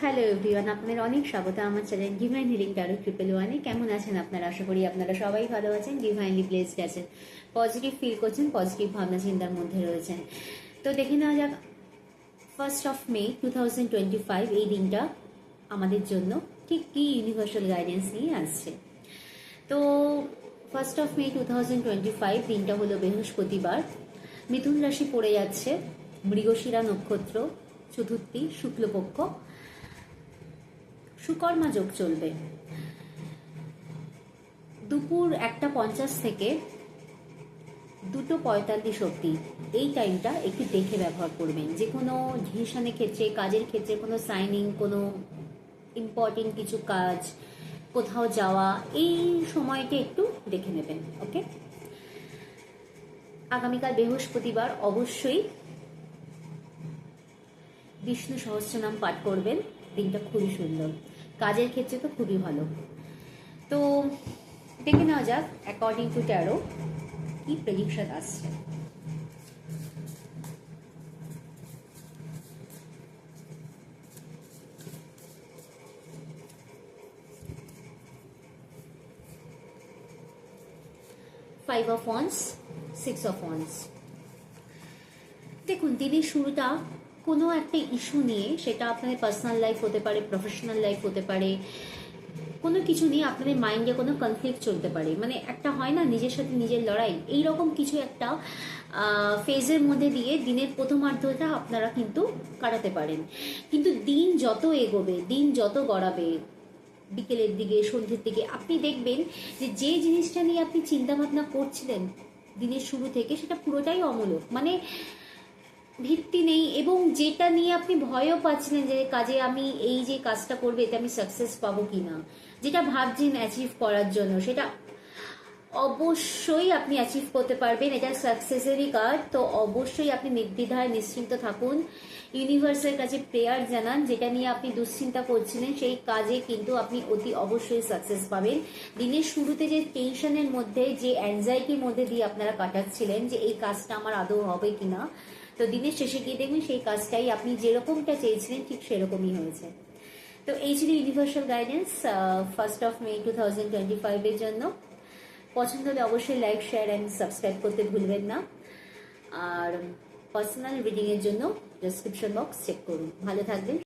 Hello everyone আপনাদের অনেক স্বাগত। আমার channel divine healing tarot triple ওয়ানে কেমন আছেন আপনারা? আশা করি আপনারা সবাই ভালো আছেন ডিভাইনলি ব্লেসড আছেন। পজিটিভ ফিল করছেন পজিটিভ ভাবনা চিন্তার মধ্যে রয়েছেন। তো দেখে নেওয়া যাক first of May two twenty five এই দিনটা আমাদের জন্য ঠিক কী ইউনিভার্সাল গাইডেন্স নিয়ে আসছে। তো first of May two thousand twenty five দিনটা হলো বৃহস্পতিবার। মিথুন রাশি পড়ে যাচ্ছে, মৃগশিরা নক্ষত্র, চতুর্থী শুক্লপক্ষ। সুকর্মা যোগ চলবে। দুপুর একটা পঞ্চাশ থেকে দুটো পঁয়তাল্লিশ অব্দি এই টাইমটা একটু দেখে ব্যবহার করবেন। যে কোনো ডিসিশনের ক্ষেত্রে, কাজের ক্ষেত্রে কোনো সাইনিং কোনো ইম্পর্টেন্ট কিছু কাজ, কোথাও যাওয়া, এই সময়টা একটু দেখে নেবেন ওকে আগামীকাল বৃহস্পতিবার অবশ্যই বিষ্ণু সহস্রনাম পাঠ করবেন। দিনটা খুবই সুন্দর। কাজের ক্ষেত্রে তো খুবই ভালো। তো দেখে নেওয়া যাক অ্যাকর্ডিং টু ট্যারো কি প্রেডিকশন আসছে? Five of wands six of wands দেখুন, দিনের শুরুটা কোনো একটা ইস্যু নিয়ে, সেটা আপনাদের পার্সোনাল লাইফ হতে পারে প্রফেশনাল লাইফ হতে পারে, কোনো কিছু নিয়ে আপনাদের মাইন্ডে কোনো কনফ্লিক্ট চলতে পারে। মানে একটা হয় না, নিজের সাথে নিজের লড়াই। এই রকম কিছু একটা ফেজের মধ্যে দিয়ে দিনের প্রথমার্ধটা আপনারা কিন্তু কাটাতে পারেন। কিন্তু দিন যত এগোবে, দিন যত গড়াবে, বিকেলের দিকে, সন্ধ্যের দিকে, আপনি দেখবেন যে যে জিনিসটা নিয়ে আপনি চিন্তা ভাবনা করছিলেন দিনের শুরু থেকে, সেটা পুরোটাই অমূলক। মানে ভিত্তি নেই এবং যেটা নিয়ে আপনি ভয়ও পাচ্ছিলেন যে কাজে আমি এই যে কাজটা করবে, এতে আমি সাকসেস পাবো কিনা, যেটা ভাবছেন অ্যাচিভ করার জন্য, সেটা অবশ্যই আপনি অ্যাচিভ করতে পারবেন। এটা সাকসেসেরই কাজ তো অবশ্যই আপনি নির্দ্বিধায় নিশ্চিন্ত থাকুন। ইউনিভার্সের কাছে প্রেয়ার জানান, যেটা নিয়ে আপনি দুশ্চিন্তা করছিলেন, সেই কাজে কিন্তু আপনি অতি অবশ্যই সাকসেস পাবেন। দিনের শুরুতে যে টেনশনের মধ্যে, যে অ্যাংজাইটির মধ্যে দিয়ে আপনারা কাটাচ্ছিলেন, যে এই কাজটা আমার আদৌ হবে কিনা, তো দিনের শেষে গিয়ে দেখবেন সেই কাজটাই আপনি যেরকমটা চেয়েছিলেন, ঠিক সেরকমই হয়েছে। তো এই ছিল universal guidance first of May two thousand twenty ফাইভের জন্য। পছন্দ হলে অবশ্যই লাইক শেয়ার অ্যান্ড সাবস্ক্রাইব করতে ভুলবেন না। আর পার্সোনাল রিডিংয়ের জন্য ডেসক্রিপশন বক্স চেক করুন। ভালো থাকবেন।